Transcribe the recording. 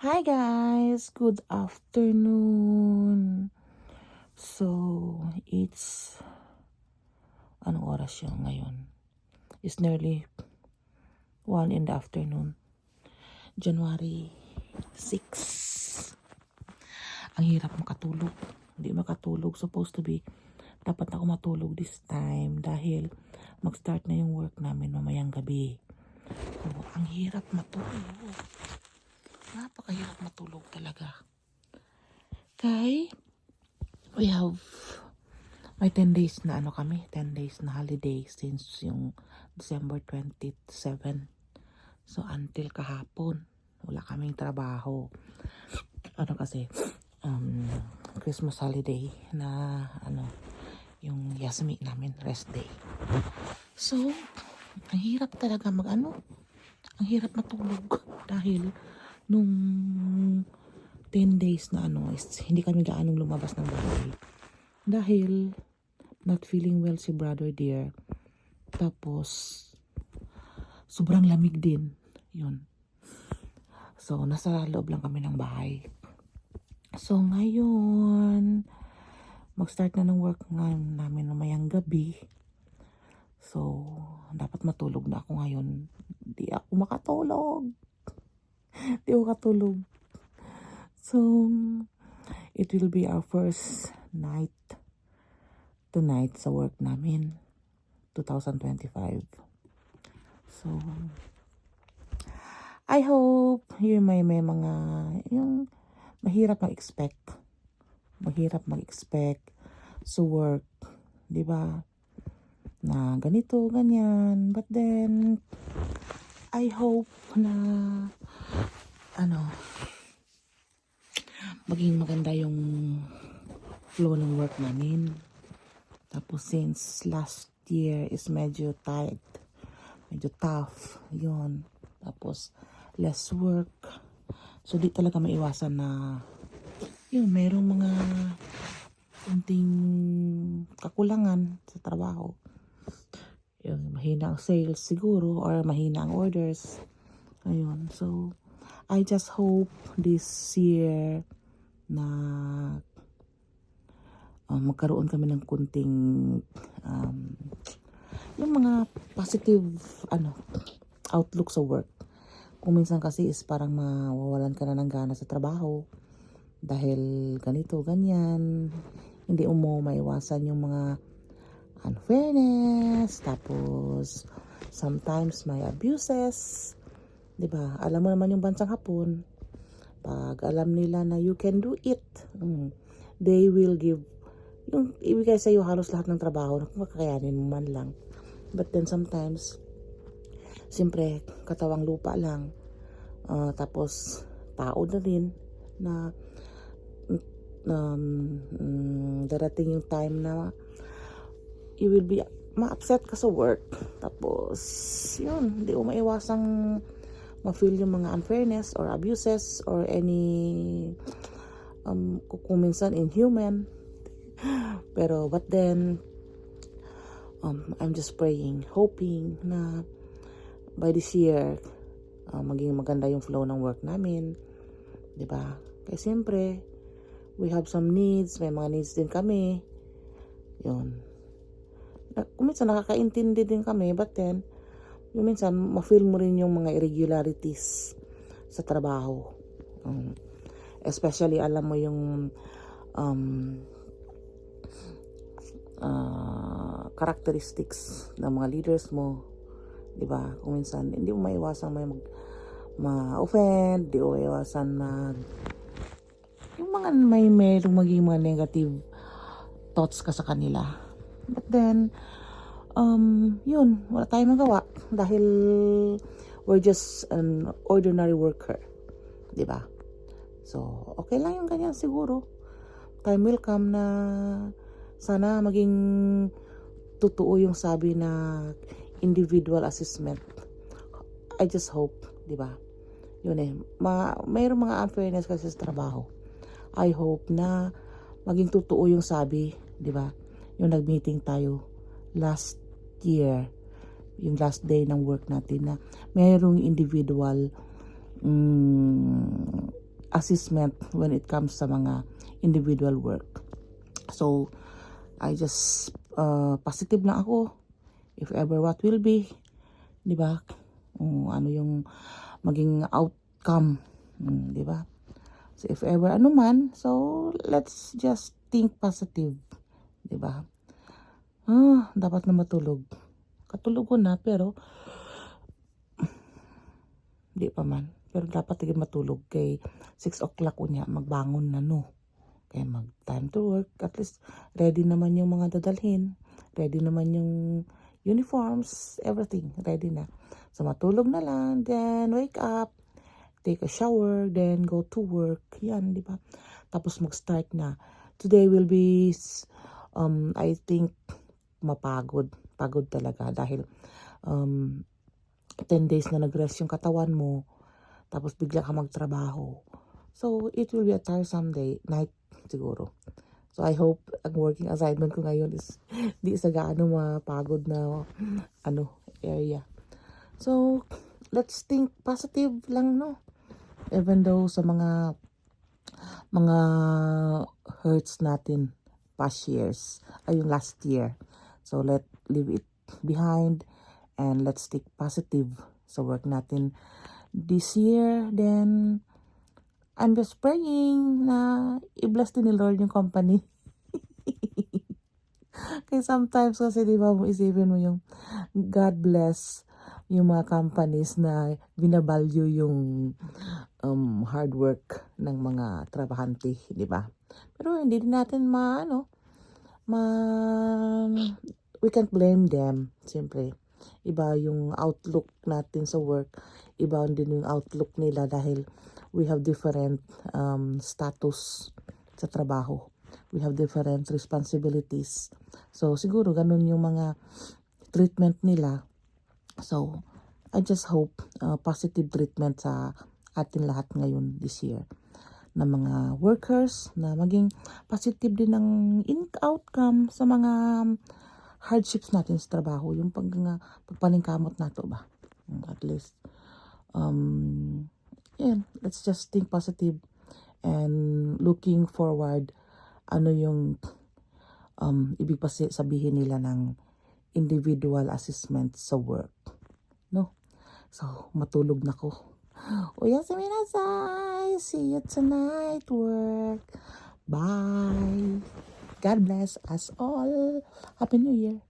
Hi guys, good afternoon. So, it's anong oras siya ngayon? It's nearly 1 in the afternoon. January 6. Ang hirap makatulog. Hindi makatulog. Supposed to be, dapat ako matulog this time dahil mag-start na yung work namin mamayang gabi. So, ang hirap matulog. Napakahirap matulog talaga. Kay, we have may 10 days na ano kami, 10 days na holiday since yung December 27. So, until kahapon, wala kaming trabaho. Ano kasi, um, Christmas holiday na, ano, yung yasmi namin, rest day. So, ang hirap talaga mag, ano, ang hirap matulog dahil nung 10 days na ano, hindi kami gaanong lumabas ng bahay. Dahil, not feeling well si brother dear. Tapos, sobrang lamig din. Yun. So, nasa loob lang kami ng bahay. So, ngayon, mag-start na ng work nga namin mamayang gabi. So, dapat matulog na ako ngayon. Di ako makatulog. Di ako katulog. So, it will be our first night tonight sa work namin. 2025. So, I hope yung may, may mga, yung mahirap mag-expect. Mahirap mag-expect sa work. Ba? Na ganito, ganyan. But then, I hope na, ano, maging maganda yung flow ng work namin. Tapos since last year is medyo tight, medyo tough, yon Tapos less work. So di talaga maiwasan na yun, merong mga kunting kakulangan sa trabaho. Yung mahina ang sales siguro or mahina ang orders. Ayun. So, I just hope this year na uh, magkaroon kami ng kunting um, yung mga positive ano outlook sa work. Kung minsan kasi is parang mawawalan ka na ng gana sa trabaho dahil ganito, ganyan. Hindi mo maiwasan yung mga unfairness, tapos sometimes may abuses. 'Di ba? Alam mo naman yung bansang hapon. Pag alam nila na you can do it, mm, they will give yung ibigay sa iyo halos lahat ng trabaho na kung kakayanin mo man lang. But then sometimes, siyempre, katawang lupa lang. Ah, tapos, tao na rin na um, mm, darating yung time na you will be ma-upset ka sa work. Tapos, yun, hindi mo maiwasang ma-feel yung mga unfairness or abuses or any um, kung minsan inhuman. Pero, but then, um, I'm just praying, hoping na by this year, uh, maging maganda yung flow ng work namin. ba? Kasi siyempre, we have some needs, may mga needs din kami. Yun. Na, kung minsan nakakaintindi din kami, but then, yung minsan, ma-feel mo rin yung mga irregularities sa trabaho. Um, especially, alam mo yung um, uh, characteristics ng mga leaders mo. 'di ba? Kung minsan hindi mo maiwasan may mag ma-offend, di mo maiwasan mag yung mga may merong maging mga negative thoughts ka sa kanila. But then, um, yun, wala tayong magawa dahil we're just an ordinary worker. ba? So, okay lang yung ganyan siguro. Time will come na sana maging totoo yung sabi na individual assessment. I just hope, 'di ba? Yun eh. Ma mayroong mga unfairness kasi sa trabaho. I hope na maging totoo yung sabi, 'di ba? Yung nag-meeting tayo last year, yung last day ng work natin na mayroong individual um, assessment when it comes sa mga individual work. So, I just uh, positive lang ako if ever what will be, 'di ba? Kung ano yung maging outcome, mm, 'di ba? So if ever ano man, so let's just think positive, 'di ba? Ah, dapat na matulog. Katulog ko na pero di pa man. Pero dapat tigil matulog kay 6 o'clock unya magbangon na no. Kaya mag time to work. At least ready naman yung mga dadalhin. Ready naman yung uniforms, everything. Ready na. So matulog na lang, then wake up, take a shower, then go to work. Yan, di ba? Tapos mag-start na. Today will be, um, I think, mapagod. Pagod talaga dahil um, 10 days na nag-rest yung katawan mo. Tapos bigla ka magtrabaho. So, it will be a tiresome day, night siguro. So, I hope ang working assignment ko ngayon is di sa gaano mapagod na ano, area. So, let's think positive lang, no? Even though sa mga mga hurts natin past years, ay yung last year. So, let leave it behind and let's think positive sa work natin this year. Then, I'm just praying na i-bless din ni Lord yung company. Kaya sometimes kasi di ba mo isipin mo yung God bless yung mga companies na binabalyo yung um, hard work ng mga trabahante, di ba? Pero hindi din natin ma, ano, ma, we can't blame them, siyempre. Iba yung outlook natin sa work, iba din yung outlook nila dahil we have different um, status sa trabaho. We have different responsibilities. So, siguro ganun yung mga treatment nila. So, I just hope uh, positive treatment sa atin lahat ngayon this year na mga workers na maging positive din ang in outcome sa mga hardships natin sa trabaho yung pag nga pagpaningkamot nato ba? Mm, at least um yeah, let's just think positive and looking forward ano yung um ibig pa si- sabihin nila ng individual assessment sa work no? So matulog na ko. Oyasumi nasai see you tonight work. Bye God bless us all. Happy new year